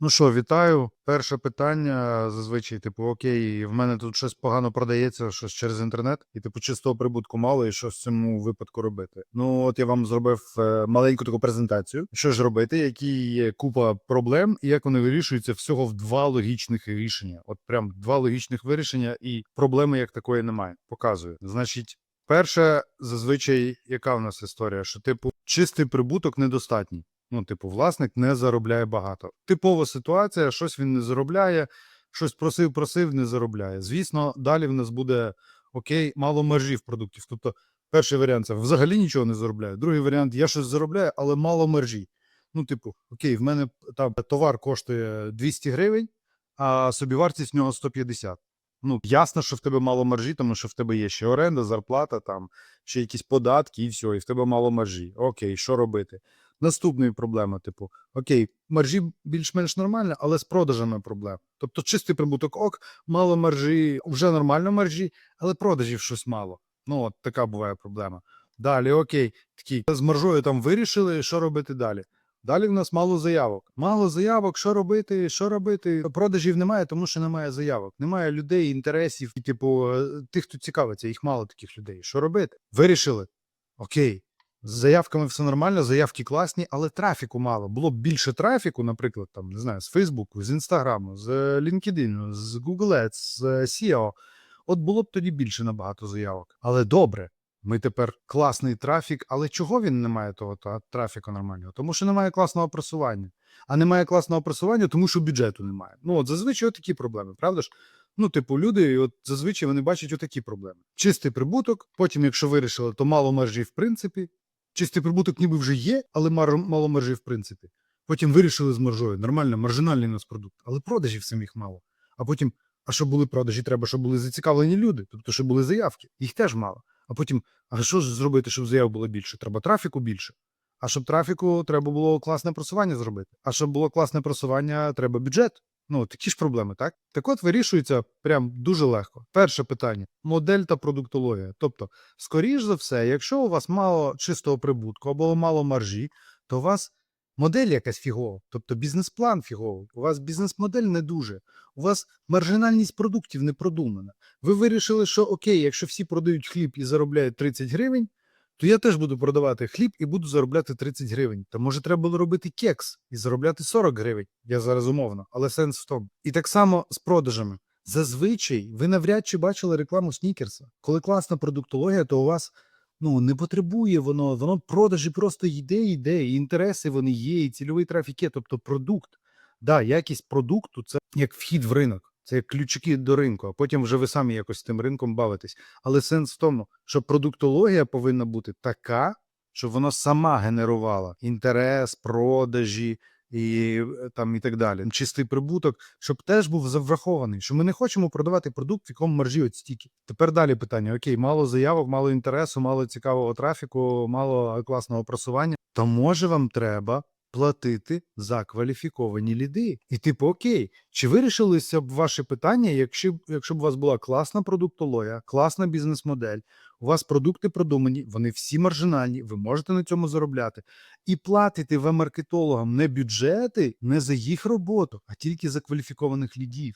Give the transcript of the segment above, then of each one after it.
Ну що, вітаю. Перше питання зазвичай, типу, окей, в мене тут щось погано продається, щось через інтернет, і типу чистого прибутку мало, і що з цьому випадку робити. Ну, от я вам зробив е, маленьку таку презентацію. Що ж робити, які є купа проблем, і як вони вирішуються всього в два логічних рішення. От прям два логічних вирішення, і проблеми як такої немає. Показую. Значить. Перше, зазвичай, яка в нас історія, що типу чистий прибуток недостатній. Ну, типу, власник не заробляє багато. Типова ситуація, щось він не заробляє, щось просив, просив, не заробляє. Звісно, далі в нас буде окей, мало маржів продуктів. Тобто, перший варіант це взагалі нічого не заробляю. Другий варіант я щось заробляю, але мало маржі. Ну, типу, окей, в мене там товар коштує 200 гривень, а собівартість в нього 150. Ну, ясно, що в тебе мало маржі, тому що в тебе є ще оренда, зарплата, там ще якісь податки, і все, і в тебе мало маржі. Окей, що робити? Наступна проблема, типу, окей, маржі більш-менш нормально, але з продажами проблем. Тобто чистий прибуток ок, мало маржі, вже нормально маржі, але продажів щось мало. Ну, от така буває проблема. Далі, окей, такі з маржою там вирішили, що робити далі. Далі в нас мало заявок. Мало заявок, що робити, що робити. Продажів немає, тому що немає заявок. Немає людей, інтересів, і, типу, е, тих, хто цікавиться, їх мало таких людей. Що робити? Вирішили. Окей, з заявками все нормально, заявки класні, але трафіку мало. Було б більше трафіку, наприклад, там, не знаю, з Фейсбуку, з Інстаграму, з LinkedIn, з Google Ads, з SEO. От було б тоді більше набагато заявок. Але добре, ми тепер класний трафік, але чого він не має того та, трафіку нормального? Тому що немає класного просування. А немає класного просування, тому що бюджету немає. Ну, от зазвичай такі проблеми, правда ж? Ну, типу, люди, от зазвичай вони бачать отакі проблеми: чистий прибуток, потім, якщо вирішили, то мало маржі, в принципі. Чистий прибуток ніби вже є, але мало маржі, в принципі. Потім вирішили з маржою. Нормально, маржинальний у нас продукт, але продажів самих мало. А потім, а щоб були продажі, треба, щоб були зацікавлені люди, тобто, щоб були заявки. Їх теж мало. А потім, а що ж зробити, щоб заяв було більше? Треба трафіку більше. А щоб трафіку треба було класне просування зробити. А щоб було класне просування, треба бюджет. Ну, такі ж проблеми, так? Так от вирішується прям дуже легко. Перше питання: модель та продуктологія. Тобто, скоріш за все, якщо у вас мало чистого прибутку або мало маржі, то у вас модель якась фігова, тобто бізнес-план фіговий. У вас бізнес-модель не дуже. У вас маржинальність продуктів не продумана. Ви вирішили, що окей, якщо всі продають хліб і заробляють 30 гривень, то я теж буду продавати хліб і буду заробляти 30 гривень. Та може треба було робити кекс і заробляти 40 гривень. Я зараз умовно, але сенс в тому. І так само з продажами. Зазвичай ви навряд чи бачили рекламу снікерса. Коли класна продуктологія, то у вас ну не потребує воно, воно продажі просто йде, йде, і інтереси вони є, і цільовий трафік є. Тобто продукт. Да, якість продукту це як вхід в ринок, це як ключики до ринку, а потім вже ви самі якось з тим ринком бавитесь. Але сенс в тому, що продуктологія повинна бути така, щоб вона сама генерувала інтерес, продажі і е, там і так далі. Чистий прибуток, щоб теж був за- врахований. Що ми не хочемо продавати продукт, в якому маржі от стільки. Тепер далі питання: окей, мало заявок, мало інтересу, мало цікавого трафіку, мало класного просування. То може вам треба платити за кваліфіковані ліди. І типу, окей, чи вирішилися б ваші питання, якщо, якщо б у вас була класна продуктологія, класна бізнес-модель, у вас продукти продумані, вони всі маржинальні, ви можете на цьому заробляти. І платите ви маркетологам не бюджети, не за їх роботу, а тільки за кваліфікованих лідів.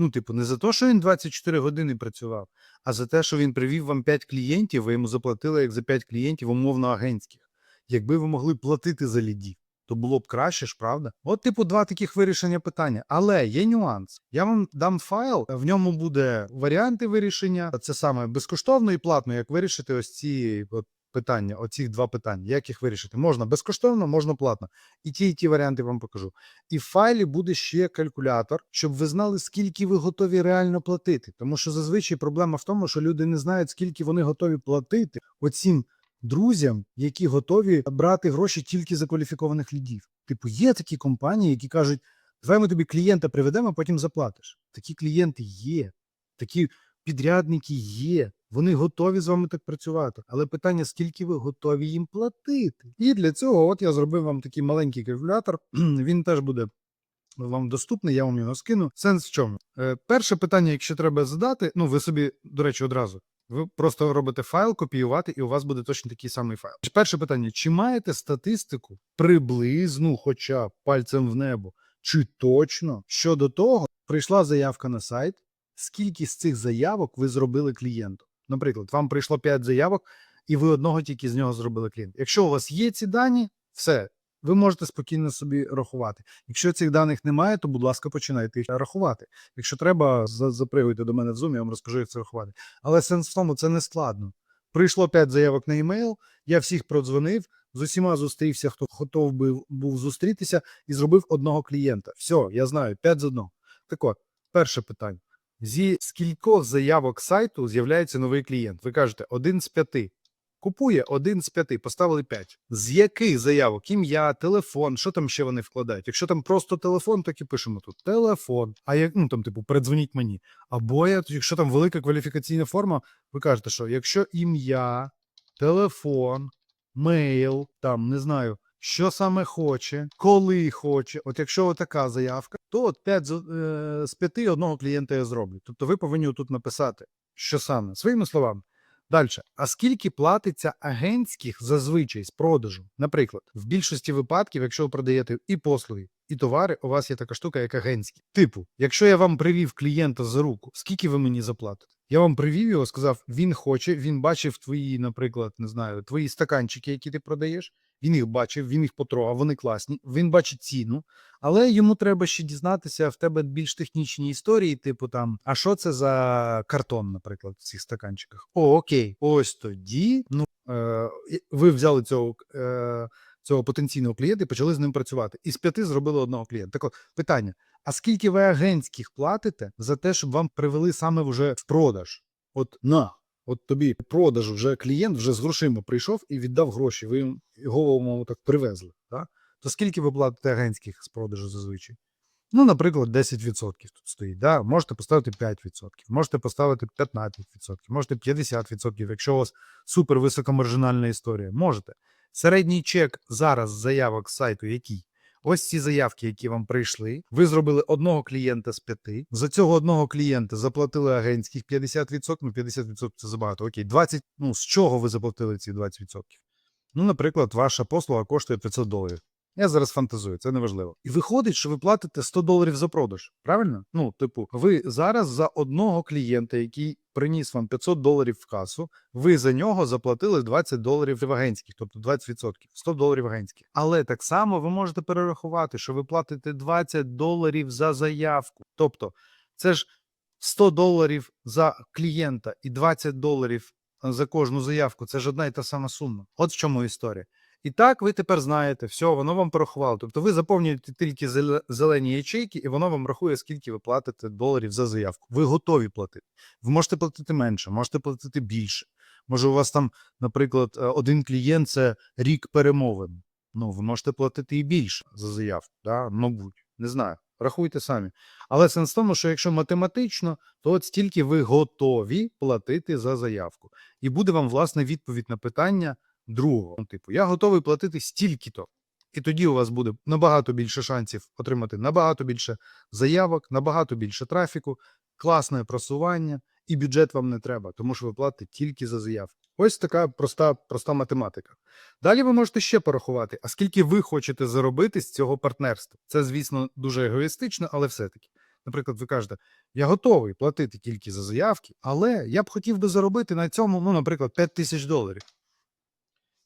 Ну, типу, не за те, що він 24 години працював, а за те, що він привів вам 5 клієнтів, ви йому заплатили як за 5 клієнтів умовно агентських. Якби ви могли платити за лідів, то було б краще ж, правда? От, типу, два таких вирішення питання. Але є нюанс. Я вам дам файл, в ньому буде варіанти вирішення. Це саме безкоштовно і платно, як вирішити ось ці от питання, оці два питання. Як їх вирішити? Можна безкоштовно, можна платно. І ті, і ті варіанти вам покажу. І в файлі буде ще калькулятор, щоб ви знали, скільки ви готові реально платити. Тому що зазвичай проблема в тому, що люди не знають, скільки вони готові платити оцім друзям, які готові брати гроші тільки за кваліфікованих лідів. Типу, є такі компанії, які кажуть: давай ми тобі клієнта приведемо, а потім заплатиш. Такі клієнти є, такі підрядники є. Вони готові з вами так працювати. Але питання, скільки ви готові їм платити? І для цього, от я зробив вам такий маленький калькулятор. Він теж буде вам доступний, я вам його скину. Сенс в чому? Е, перше питання, якщо треба задати, ну ви собі, до речі, одразу. Ви просто робите файл, копіювати, і у вас буде точно такий самий файл. Перше питання: чи маєте статистику приблизну, хоча б пальцем в небо, чи точно щодо того, прийшла заявка на сайт, скільки з цих заявок ви зробили клієнту. Наприклад, вам прийшло 5 заявок, і ви одного тільки з нього зробили клієнт. Якщо у вас є ці дані, все, ви можете спокійно собі рахувати. Якщо цих даних немає, то будь ласка, починайте їх рахувати. Якщо треба, запригуйте до мене в Zoom, я вам розкажу, як це рахувати. Але сенс в тому, це не складно. Прийшло 5 заявок на емейл, я всіх продзвонив, з усіма зустрівся, хто готов був, був зустрітися, і зробив одного клієнта. Все, я знаю, 5 з одного. Так от, перше питання. Зі скількох заявок сайту з'являється новий клієнт? Ви кажете, один з п'яти. Купує один з п'яти, поставили п'ять. З яких заявок? Ім'я, телефон, що там ще вони вкладають? Якщо там просто телефон, так і пишемо тут телефон. А як ну там, типу, передзвоніть мені. Або я- якщо там велика кваліфікаційна форма, ви кажете, що якщо ім'я, телефон, мейл, там не знаю, що саме хоче, коли хоче. От якщо така заявка, то от 5 з, е, з 5 одного клієнта я зроблю. Тобто ви повинні тут написати, що саме своїми словами. Далі, а скільки платиться агентських зазвичай з продажу? Наприклад, в більшості випадків, якщо ви продаєте і послуги, і товари, у вас є така штука, як агентські. Типу, якщо я вам привів клієнта за руку, скільки ви мені заплатите? Я вам привів його, сказав, він хоче, він бачив твої, наприклад, не знаю, твої стаканчики, які ти продаєш. Він їх бачив, він їх потрогав, вони класні. Він бачить ціну, але йому треба ще дізнатися в тебе більш технічні історії, типу там, а що це за картон, наприклад, в цих стаканчиках? О, окей, ось тоді. Ну е, ви взяли цього. Е, Цього потенційного клієнта і почали з ним працювати. Із п'яти зробили одного клієнта. Так от, питання: а скільки ви агентських платите за те, щоб вам привели саме вже в продаж? От на, от тобі продаж вже клієнт вже з грошима прийшов і віддав гроші. Ви його мову так привезли. Так? То скільки ви платите агентських з продажу зазвичай? Ну, наприклад, 10% тут стоїть. Да? Можете поставити 5%, можете поставити 15%, можете 50%, якщо у вас супер високомаржинальна історія. Можете. Середній чек зараз заявок з сайту який? Ось ці заявки, які вам прийшли. Ви зробили одного клієнта з п'яти. За цього одного клієнта заплатили агентських 50%, ну 50% це забагато. Окей, 20%, ну з чого ви заплатили ці 20%? Ну, наприклад, ваша послуга коштує 500 доларів. Я зараз фантазую, це неважливо. І виходить, що ви платите 100 доларів за продаж. Правильно? Ну, типу, ви зараз за одного клієнта, який приніс вам 500 доларів в касу, ви за нього заплатили 20 доларів агентських, тобто 20%, 100 доларів агентських. Але так само ви можете перерахувати, що ви платите 20 доларів за заявку. Тобто, це ж 100 доларів за клієнта і 20 доларів за кожну заявку. Це ж одна і та сама сума. От в чому історія. І так ви тепер знаєте, все, воно вам порахувало. Тобто ви заповнюєте тільки зеле- зелені ячейки, і воно вам рахує, скільки ви платите доларів за заявку. Ви готові платити. Ви можете платити менше, можете платити більше. Може, у вас там, наприклад, е, один клієнт це рік перемовин. Ну, ви можете платити і більше за заявку, да? мабуть, не знаю. Рахуйте самі. Але сенс в тому, що якщо математично, то от стільки ви готові платити за заявку. І буде вам власне відповідь на питання другого. Ну, Типу, я готовий платити стільки-то. І тоді у вас буде набагато більше шансів отримати набагато більше заявок, набагато більше трафіку, класне просування, і бюджет вам не треба, тому що ви платите тільки за заявки. Ось така проста, проста математика. Далі ви можете ще порахувати, а скільки ви хочете заробити з цього партнерства. Це, звісно, дуже егоїстично, але все-таки. Наприклад, ви кажете, я готовий платити тільки за заявки, але я б хотів би заробити на цьому, ну, наприклад, 5 тисяч доларів.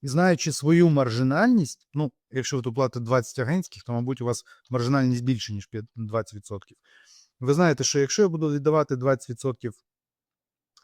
І знаючи свою маржинальність, ну, якщо ви тут платите 20 агентських, то, мабуть, у вас маржинальність більше, ніж 5 20%. Ви знаєте, що якщо я буду віддавати 20%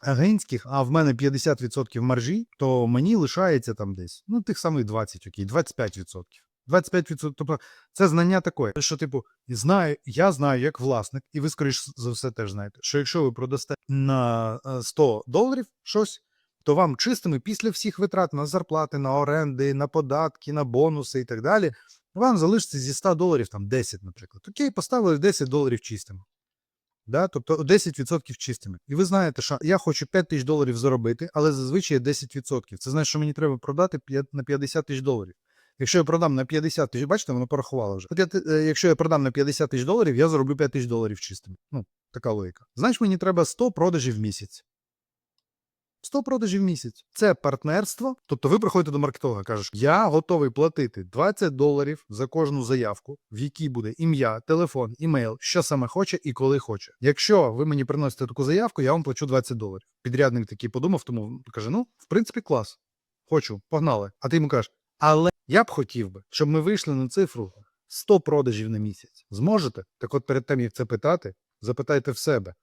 агентських, а в мене 50% маржі, то мені лишається там десь, ну, тих самих 20, окей, 25%. 25%, тобто це знання таке, що, типу, знаю, я знаю як власник, і ви, скоріш за все, теж знаєте, що якщо ви продасте на е, 100 доларів щось, то вам чистими після всіх витрат на зарплати, на оренди, на податки, на бонуси і так далі, вам залишиться зі 100 доларів там 10, наприклад. Окей, поставили 10 доларів чистими. Да? Тобто 10% чистими. І ви знаєте, що я хочу 5 тисяч доларів заробити, але зазвичай 10%. Це значить, що мені треба продати на 50 тисяч доларів. Якщо я продам на 50 тисяч, бачите, воно порахувало вже. От я, е, якщо я продам на 50 тисяч доларів, я зароблю 5 тисяч доларів чистими. Ну, така логіка. Значить, мені треба 100 продажів в місяць. 100 продажів в місяць. Це партнерство. Тобто ви приходите до маркетолога, кажеш, я готовий платити 20 доларів за кожну заявку, в якій буде ім'я, телефон, імейл, що саме хоче і коли хоче. Якщо ви мені приносите таку заявку, я вам плачу 20 доларів. Підрядник такий подумав, тому каже: ну, в принципі, клас. Хочу, погнали. А ти йому кажеш, але я б хотів би, щоб ми вийшли на цифру 100 продажів на місяць. Зможете? Так от перед тим, як це питати, запитайте в себе.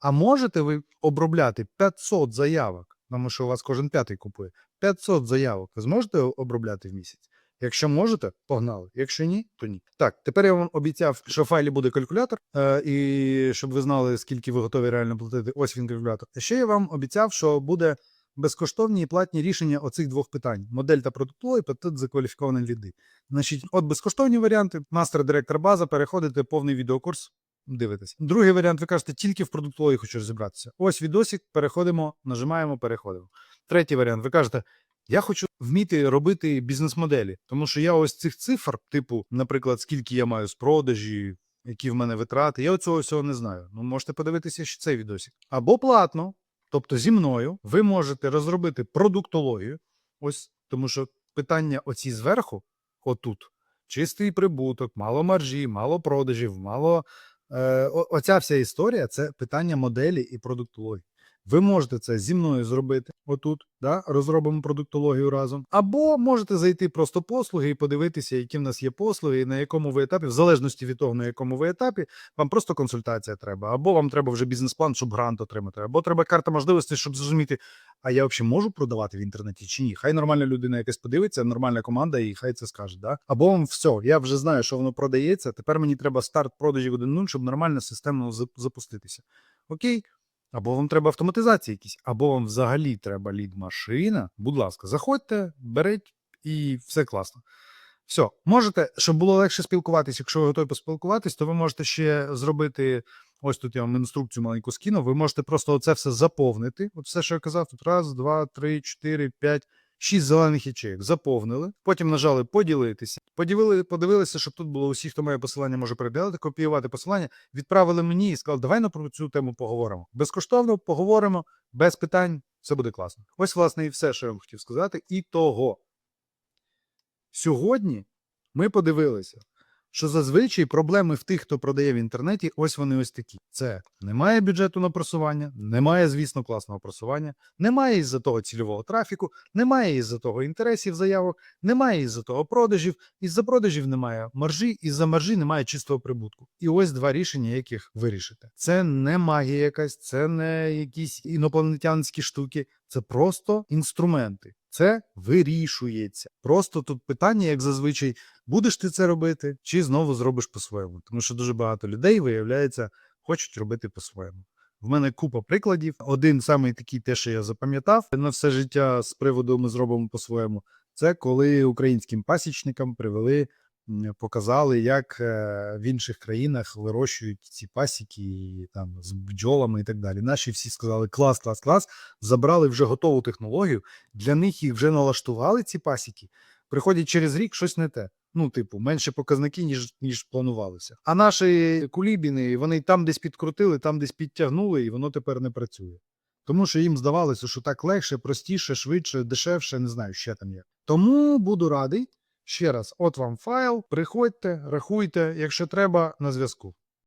А можете ви обробляти 500 заявок, тому що у вас кожен п'ятий купує. 500 заявок ви зможете обробляти в місяць? Якщо можете, погнали. Якщо ні, то ні. Так, тепер я вам обіцяв, що в файлі буде калькулятор, е, і щоб ви знали, скільки ви готові реально платити. Ось він калькулятор. Ще я вам обіцяв, що буде безкоштовні і платні рішення оцих двох питань: модель та продуктовий, платити за кваліфіковані ліди. Значить, от безкоштовні варіанти, мастер директор база, переходите повний відеокурс. Дивитесь. Другий варіант, ви кажете, тільки в продуктовій хочу розібратися. Ось відосик, переходимо, нажимаємо, переходимо. Третій варіант, ви кажете, я хочу вміти робити бізнес-моделі, тому що я ось цих цифр, типу, наприклад, скільки я маю з продажі, які в мене витрати, я оцього всього не знаю. Ну, можете подивитися ще цей відосик. Або платно, тобто зі мною, ви можете розробити продуктологію. Ось тому що питання оці зверху, отут, чистий прибуток, мало маржі, мало продажів, мало. Е, оця вся історія це питання моделі і продуктології. Ви можете це зі мною зробити отут, да, розробимо продуктологію разом. Або можете зайти просто послуги і подивитися, які в нас є послуги, і на якому ви етапі, в залежності від того, на якому ви етапі, вам просто консультація треба, або вам треба вже бізнес-план, щоб грант отримати, або треба карта можливостей, щоб зрозуміти, а я взагалі можу продавати в інтернеті чи ні. Хай нормальна людина якась подивиться, нормальна команда, і хай це скаже. Да? Або вам все, я вже знаю, що воно продається. Тепер мені треба старт продажів 1.0, щоб нормально системно запуститися. Окей. Або вам треба автоматизація якісь, або вам взагалі треба лід-машина. Будь ласка, заходьте, беріть і все класно. Все, можете, щоб було легше спілкуватись, якщо ви готові поспілкуватись, то ви можете ще зробити. Ось тут я вам інструкцію маленьку скину. Ви можете просто оце все заповнити. От все, що я казав, тут раз, два, три, чотири, п'ять, шість зелених ячеїк. Заповнили. Потім нажали поділитися. Поділили, подивилися, щоб тут було усі, хто має посилання, може переділити, копіювати посилання. Відправили мені і сказали, давай на про цю тему поговоримо. Безкоштовно поговоримо, без питань. Все буде класно. Ось, власне, і все, що я вам хотів сказати. І того. Сьогодні ми подивилися, що зазвичай проблеми в тих, хто продає в інтернеті, ось вони ось такі: це немає бюджету на просування, немає, звісно, класного просування, немає із-за того цільового трафіку, немає із-за того інтересів заявок, немає із-за того продажів, із-за продажів немає маржі, із-за маржі немає чистого прибутку. І ось два рішення, яких вирішите. Це не магія якась, це не якісь інопланетянські штуки, це просто інструменти. Це вирішується. Просто тут питання, як зазвичай, будеш ти це робити, чи знову зробиш по-своєму. Тому що дуже багато людей, виявляється, хочуть робити по-своєму. В мене купа прикладів. Один самий такий, те, що я запам'ятав на все життя з приводу ми зробимо по-своєму. Це коли українським пасічникам привели, показали, як е, в інших країнах вирощують ці пасіки там з бджолами і так далі. Наші всі сказали клас, клас, клас. Забрали вже готову технологію. Для них їх вже налаштували ці пасіки. Приходять через рік щось не те. Ну, типу, менше показники, ніж, ніж планувалося. А наші кулібіни, вони там десь підкрутили, там десь підтягнули, і воно тепер не працює. Тому що їм здавалося, що так легше, простіше, швидше, дешевше, не знаю, ще там є. Тому буду радий. Ще раз, от вам файл, приходьте, рахуйте, якщо треба, на зв'язку.